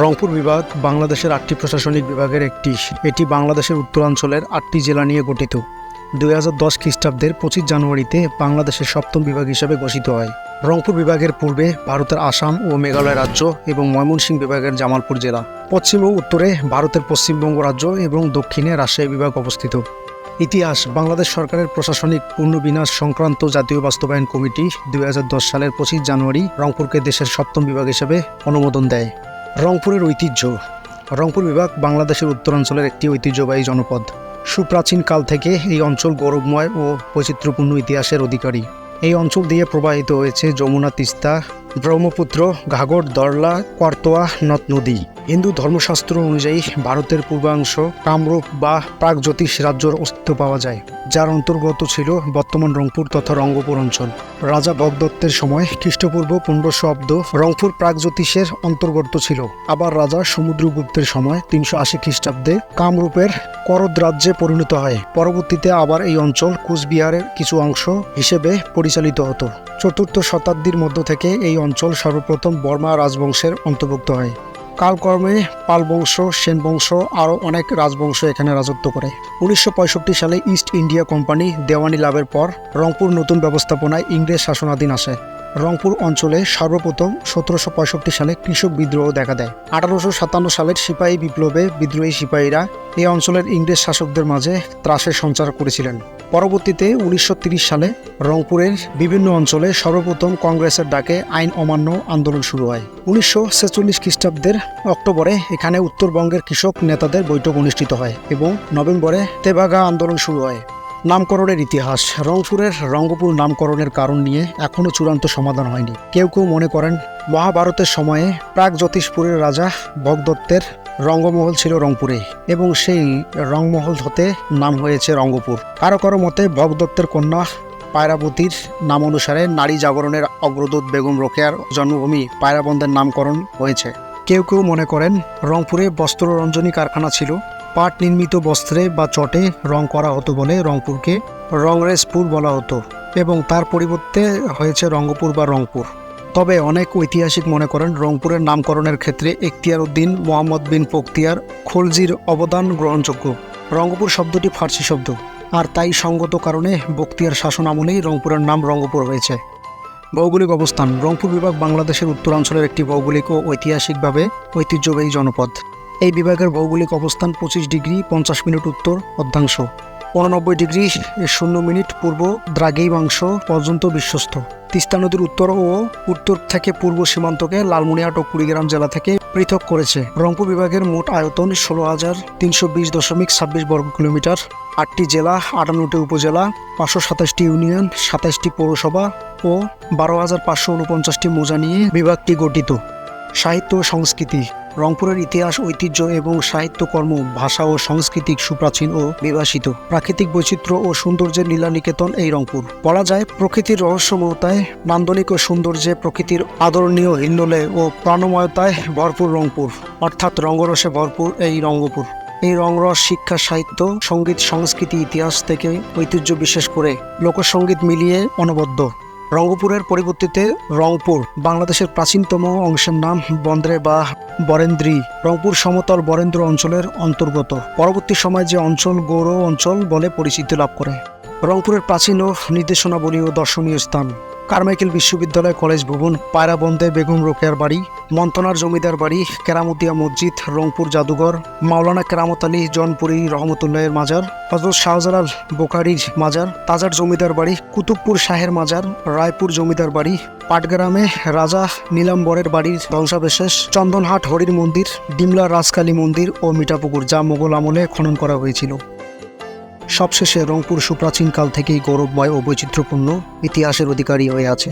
রংপুর বিভাগ বাংলাদেশের আটটি প্রশাসনিক বিভাগের একটি এটি বাংলাদেশের উত্তরাঞ্চলের আটটি জেলা নিয়ে গঠিত। দুই হাজার দশ খ্রিস্টাব্দের পঁচিশ জানুয়ারিতে বাংলাদেশের সপ্তম বিভাগ হিসেবে ঘোষিত হয়। রংপুর বিভাগের পূর্বে ভারতের আসাম ও মেঘালয় রাজ্য এবং ময়মনসিংহ বিভাগের জামালপুর জেলা। পশ্চিম ও উত্তরে ভারতের পশ্চিমবঙ্গ রাজ্য এবং দক্ষিণে রাজশাহী বিভাগ অবস্থিত। ইতিহাস, বাংলাদেশ সরকারের প্রশাসনিক পুনর্বিন্যাস সংক্রান্ত জাতীয় বাস্তবায়ন কমিটি দুই হাজার দশ সালের পঁচিশ জানুয়ারি রংপুরকে দেশের সপ্তম বিভাগ হিসেবে অনুমোদন দেয়। রংপুরের ঐতিহ্য। রংপুর বিভাগ বাংলাদেশের উত্তরাঞ্চলের একটি ঐতিহ্যবাহী জনপদ। সুপ্রাচীন কাল থেকে এই অঞ্চল গৌরবময় ও বৈচিত্র্যপূর্ণ ইতিহাসের অধিকারী। এই অঞ্চল দিয়ে প্রবাহিত হয়েছে যমুনা তিস্তা, ব্রহ্মপুত্র, ঘাগর, দরলা করতোয়া নদ নদী। হিন্দু ধর্মশাস্ত্র অনুযায়ী ভারতের পূর্বাংশ কামরূপ বা প্রাগজ্যোতিষ রাজ্যর অস্তিত্ব পাওয়া যায়, যার অন্তর্গত ছিল বর্তমান রংপুর তথা রঙ্গপুর অঞ্চল। রাজা ভগদত্তের সময় খ্রিস্টপূর্ব পনেরোশো অব্দ রংপুর প্রাগজ্যোতিষের অন্তর্গত ছিল। আবার রাজা সমুদ্রগুপ্তের সময় তিনশো আশি খ্রিস্টাব্দে কামরূপের করদ রাজ্যে পরিণত হয়। পরবর্তীতে আবার এই অঞ্চল কুচবিহারের কিছু অংশ হিসেবে পরিচালিত হতো। চতুর্থ শতাব্দীর মধ্য থেকে এই অঞ্চল সর্বপ্রথম বর্মা রাজবংশের অন্তর্ভুক্ত হয়। কালকর্মে পাল বংশ সেন বংশ আরও অনেক রাজবংশ এখানে রাজত্ব করে। উনিশশো পঁয়ষট্টি সালে ইস্ট ইন্ডিয়া কোম্পানি দেওয়ানি লাভের পর রংপুর নতুন ব্যবস্থাপনায় ইংরেজ শাসনাধীন আসে। রংপুর অঞ্চলে সর্বপ্রথম সতেরোশো পঁয়ষট্টি সালে কৃষক বিদ্রোহ দেখা দেয়। আঠারোশো সাতান্ন সালের সিপাহী বিপ্লবে বিদ্রোহী সিপাহীরা এই অঞ্চলের ইংরেজ শাসকদের মাঝে ত্রাসের সঞ্চার করেছিলেন। পরবর্তীতে উনিশশো সালে রংপুরের বিভিন্ন অঞ্চলে সর্বপ্রথম কংগ্রেসের ডাকে আইন অমান্য আন্দোলন শুরু হয়। উনিশশো ছেচল্লিশ খ্রিস্টাব্দের অক্টোবরে এখানে উত্তরবঙ্গের কৃষক নেতাদের বৈঠক অনুষ্ঠিত হয় এবং নভেম্বরে তেভাগা আন্দোলন শুরু হয়। নামকরণের ইতিহাস। রংপুরের রঙ্গপুর নামকরণের কারণ নিয়ে এখনও চূড়ান্ত সমাধান হয়নি। কেউ কেউ মনে করেন, মহাভারতের সময়ে প্রাক জ্যোতিষপুরের রাজা ভগদত্তের রঙ্গমহল ছিল রংপুরে এবং সেই রংমহল হতে নাম হয়েছে রঙ্গপুর। কারও কারও মতে ভগদত্তের কন্যা পায়রাবতীর নাম অনুসারে নারী জাগরণের অগ্রদূত বেগম রোকেয়ার জন্মভূমি পায়রাবন্দের নামকরণ হয়েছে। কেউ কেউ মনে করেন, রংপুরে বস্ত্ররঞ্জনী কারখানা ছিল পাট নির্মিত বস্ত্রে বা চটে রং করা হতো বলে রংপুরকে রংরেজপুর বলা হতো এবং তার পরিবর্তে হয়েছে রঙ্গপুর বা রংপুর। তবে অনেক ঐতিহাসিক মনে করেন, রংপুরের নামকরণের ক্ষেত্রে এখতিয়ার উদ্দিন মোহাম্মদ বিন পক্তিয়ার খলজির অবদান গ্রহণযোগ্য। রঙ্গপুর শব্দটি ফার্সি শব্দ। আর তাই সঙ্গত কারণে বক্তিয়ার শাসন আমলেই রংপুরের নাম রঙ্গপুর হয়েছে। ভৌগোলিক অবস্থান, রংপুর বিভাগ বাংলাদেশের উত্তরাঞ্চলের একটি ভৌগোলিক ও ঐতিহাসিকভাবে ঐতিহ্যবাহী জনপদ। এই বিভাগের ভৌগোলিক অবস্থান পঁচিশ ডিগ্রি পঞ্চাশ মিনিট উত্তর অর্ধাংশ। উননব্বই ডিগ্রি শূন্য মিনিট পূর্ব দ্রাঘিমাংশ পর্যন্ত বিশ্বস্ত। তিস্তা নদীর উত্তর ও উত্তর থেকে পূর্ব সীমান্তকে লালমনিরহাট ও কুড়িগ্রাম জেলা থেকে পৃথক করেছে। রংপুর বিভাগের মোট আয়তন ষোলো হাজার তিনশো বিশ দশমিক ছাব্বিশ বর্গ কিলোমিটার। আটটি জেলা, আটান্নটি উপজেলা, পাঁচশো সাতাশটি ইউনিয়ন, সাতাশটি পৌরসভা ও বারো হাজার পাঁচশো উনপঞ্চাশটি মোজা নিয়ে বিভাগটি গঠিত। সাহিত্য ও সংস্কৃতি রংপুরের ইতিহাস, ঐতিহ্য এবং সাহিত্যকর্ম, ভাষা ও সাংস্কৃতিক সুপ্রাচীন ও বিভাসিত প্রাকৃতিক বৈচিত্র্য ও সৌন্দর্যের নীলানিকেতন এই রংপুর। বলা যায়, প্রকৃতির রহস্যময়তায়, নান্দনিক ও সৌন্দর্যে প্রকৃতির আদরণীয় হিল্লোলে ও প্রাণময়তায় ভরপুর রংপুর। অর্থাৎ রঙ্গরসে ভরপুর এই রঙ্গপুর এই রংরস শিক্ষা, সাহিত্য, সংগীত, সংস্কৃতি, ইতিহাস থেকে ঐতিহ্য বিশেষ করে লোকসঙ্গীত মিলিয়ে অনবদ্য। রঙ্গপুরের পরিবর্তিতে রংপুর, বাংলাদেশের প্রাচীনতম অংশের নাম বন্দ্রে বা বরেন্দ্রী। রংপুর সমতল বরেন্দ্র অঞ্চলের অন্তর্গত। পরবর্তী সময় যে অঞ্চল গৌর অঞ্চল বলে পরিচিতি লাভ করে। রংপুরের প্রাচীন ও নির্দেশনাবলী ও দর্শনীয় স্থান। কারমাইকেল বিশ্ববিদ্যালয় কলেজ ভবন, পায়রাবন্দে বেগম রোকেয়ার বাড়ি মন্তনার জমিদার বাড়ি, কেরামতিয়া মসজিদ, রংপুর জাদুঘর, মাওলানা কেরামত আলী জনপুরি রহমতুল্লাহের মাজার হজরত শাহজালাল বোখারির মাজার, তাজার জমিদার বাড়ি, কুতুবপুর শাহের মাজার, রায়পুর জমিদার বাড়ি, পাটগ্রামে রাজা নীলাম্বরের বাড়ির ধ্বংসাবশেষ, চন্দনহাট হরির মন্দির, ডিমলা রাজকালী মন্দির ও মিঠাপুকুর যা মোগল আমলে খনন করা হয়েছিল। সবশেষে রংপুর সুপ্রাচীনকাল থেকেই গৌরবময় ও বৈচিত্র্যপূর্ণ ইতিহাসের অধিকারী হয়ে আছে।